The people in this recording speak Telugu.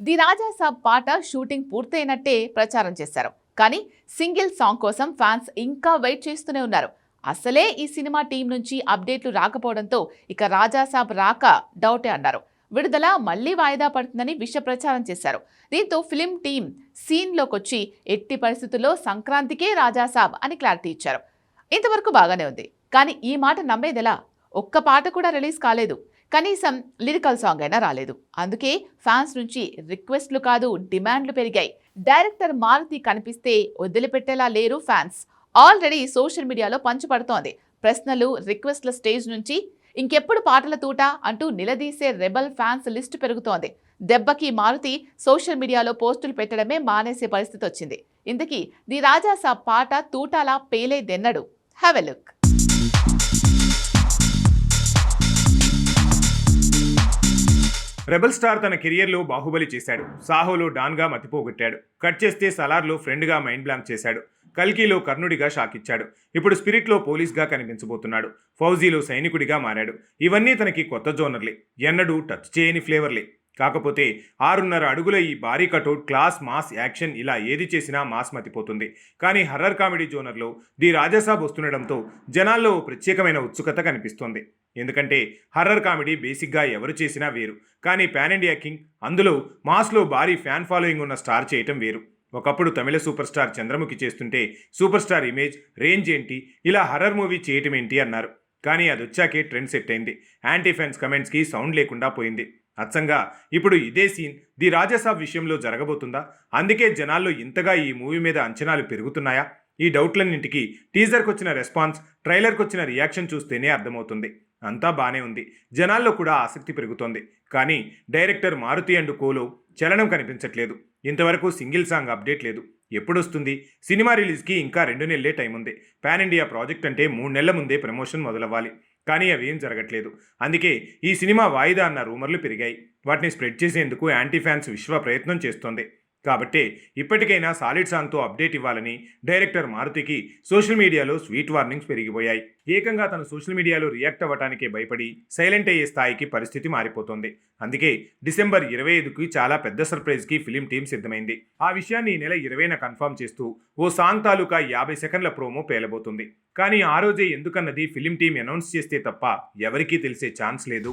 ది రాజా సాబ్ పాట షూటింగ్ పూర్తయినట్టే ప్రచారం చేశారు. కానీ సింగిల్ సాంగ్ కోసం ఫ్యాన్స్ ఇంకా వెయిట్ చేస్తూనే ఉన్నారు. అసలే ఈ సినిమా టీం నుంచి అప్డేట్లు రాకపోవడంతో ఇక రాజాసాబ్ రాక డౌటే అన్నారు. విడుదల మళ్ళీ వాయిదా పడుతుందని విష ప్రచారం చేశారు. దీంతో ఫిలిం టీం సీన్లోకొచ్చి ఎట్టి పరిస్థితుల్లో సంక్రాంతికే రాజాసాబ్ అని క్లారిటీ ఇచ్చారు. ఇంతవరకు బాగానే ఉంది. కానీ ఈ మాట నమ్మేదెలా? ఒక్క పాట కూడా రిలీజ్ కాలేదు. కనీసం లిరికల్ సాంగ్ అయినా రాలేదు. అందుకే ఫ్యాన్స్ నుంచి రిక్వెస్ట్లు కాదు డిమాండ్లు పెరిగాయి. డైరెక్టర్ మారుతి కనిపిస్తే వదిలిపెట్టేలా లేరు ఫ్యాన్స్. ఆల్రెడీ సోషల్ మీడియాలో పంచుపడుతోంది ప్రశ్నలు రిక్వెస్ట్ల స్టేజ్ నుంచి ఇంకెప్పుడు పాటల తూట అంటూ నిలదీసే రెబల్ ఫ్యాన్స్ లిస్టు పెరుగుతోంది. దెబ్బకి మారుతి సోషల్ మీడియాలో పోస్టులు పెట్టడమే మానేసే పరిస్థితి వచ్చింది. ఇంతకీ ది రాజా సాబ్ పాట తూటాలా పేలేదెన్నడు? Have a look. Rebel star తన కెరియర్లో బాహుబలి చేశాడు. సాహోలో డాన్గా మతిపోగొట్టాడు. కట్ చేస్తే సలార్లో ఫ్రెండ్గా మైండ్ బ్లాంక్ చేశాడు. కల్కీలో కర్ణుడిగా షాక్ ఇచ్చాడు. ఇప్పుడు స్పిరిట్లో పోలీస్గా కనిపించబోతున్నాడు. ఫౌజీలో సైనికుడిగా మారాడు. ఇవన్నీ తనకి కొత్త జోనర్లే. ఎన్నడూ టచ్ చేయని ఫ్లేవర్లే. కాకపోతే ఆరున్నర అడుగుల ఈ భారీ కటౌట్ క్లాస్ మాస్ యాక్షన్ ఇలా ఏది చేసినా మాస్ మతిపోతుంది కానీ హర్రర్ కామెడీ జోనర్లో ది రాజాసాబ్ వస్తుండడంతో జనాల్లో ప్రత్యేకమైన ఉత్సుకత కనిపిస్తోంది. ఎందుకంటే హర్రర్ కామెడీ బేసిక్గా ఎవరు చేసినా వేరు. కానీ పాన్ ఇండియా కింగ్ అందులో మాస్లో భారీ ఫ్యాన్ ఫాలోయింగ్ ఉన్న స్టార్ చేయటం వేరు. ఒకప్పుడు తమిళ సూపర్ స్టార్ చంద్రముఖి చేస్తుంటే సూపర్ స్టార్ ఇమేజ్ రేంజ్ ఏంటి ఇలా హర్రర్ మూవీ చేయటం ఏంటి అన్నారు. కానీ అది వచ్చాకే ట్రెండ్ సెట్ అయింది. యాంటీ ఫ్యాన్స్ కమెంట్స్కి సౌండ్ లేకుండా పోయింది. అచ్చంగా ఇప్పుడు ఇదే సీన్ ది రాజాసాబ్ విషయంలో జరగబోతుందా? అందుకే జనాల్లో ఇంతగా ఈ మూవీ మీద అంచనాలు పెరుగుతున్నాయా? ఈ డౌట్లన్నింటికి టీజర్కి వచ్చిన రెస్పాన్స్ ట్రైలర్కి వచ్చిన రియాక్షన్ చూస్తేనే అర్థమవుతుంది. అంతా బానే ఉంది. జనాల్లో కూడా ఆసక్తి పెరుగుతోంది. కానీ డైరెక్టర్ మారుతి అండ్ కోలో చలనం కనిపించట్లేదు. ఇంతవరకు సింగిల్ సాంగ్ అప్డేట్ లేదు. ఎప్పుడొస్తుంది? సినిమా రిలీజ్కి ఇంకా రెండు నెలలే టైం ఉంది పాన్ ఇండియా ప్రాజెక్ట్ అంటే మూడు నెలల ముందే ప్రమోషన్ మొదలవ్వాలి. కానీ అవి ఏం జరగట్లేదు. అందుకే ఈ సినిమా వాయిదా అన్న రూమర్లు పెరిగాయి. వాటిని స్ప్రెడ్ చేసేందుకు యాంటీ ఫ్యాన్స్ విశ్వ ప్రయత్నం చేస్తోంది. కాబట్టి ఇప్పటికైనా సాలిడ్ సాంగ్తో అప్డేట్ ఇవ్వాలని డైరెక్టర్ మారుతికి సోషల్ మీడియాలో స్వీట్ వార్నింగ్స్ పెరిగిపోయాయి. ఏకంగా తను సోషల్ మీడియాలో రియాక్ట్ అవ్వటానికే భయపడి సైలెంట్ అయ్యే స్థాయికి పరిస్థితి మారిపోతుంది. అందుకే డిసెంబర్ ఇరవై ఐదుకి చాలా పెద్ద సర్ప్రైజ్కి ఫిలిం టీం సిద్ధమైంది. ఆ విషయాన్ని ఈ నెల ఇరవైన కన్ఫర్మ్ చేస్తూ ఓ సాంగ్ తాలూకా యాభై సెకండ్ల ప్రోమో పేలబోతుంది. కానీ ఆ రోజే ఎందుకన్నది ఫిలిం టీం అనౌన్స్ చేస్తే తప్ప ఎవరికీ తెలిసే ఛాన్స్ లేదు.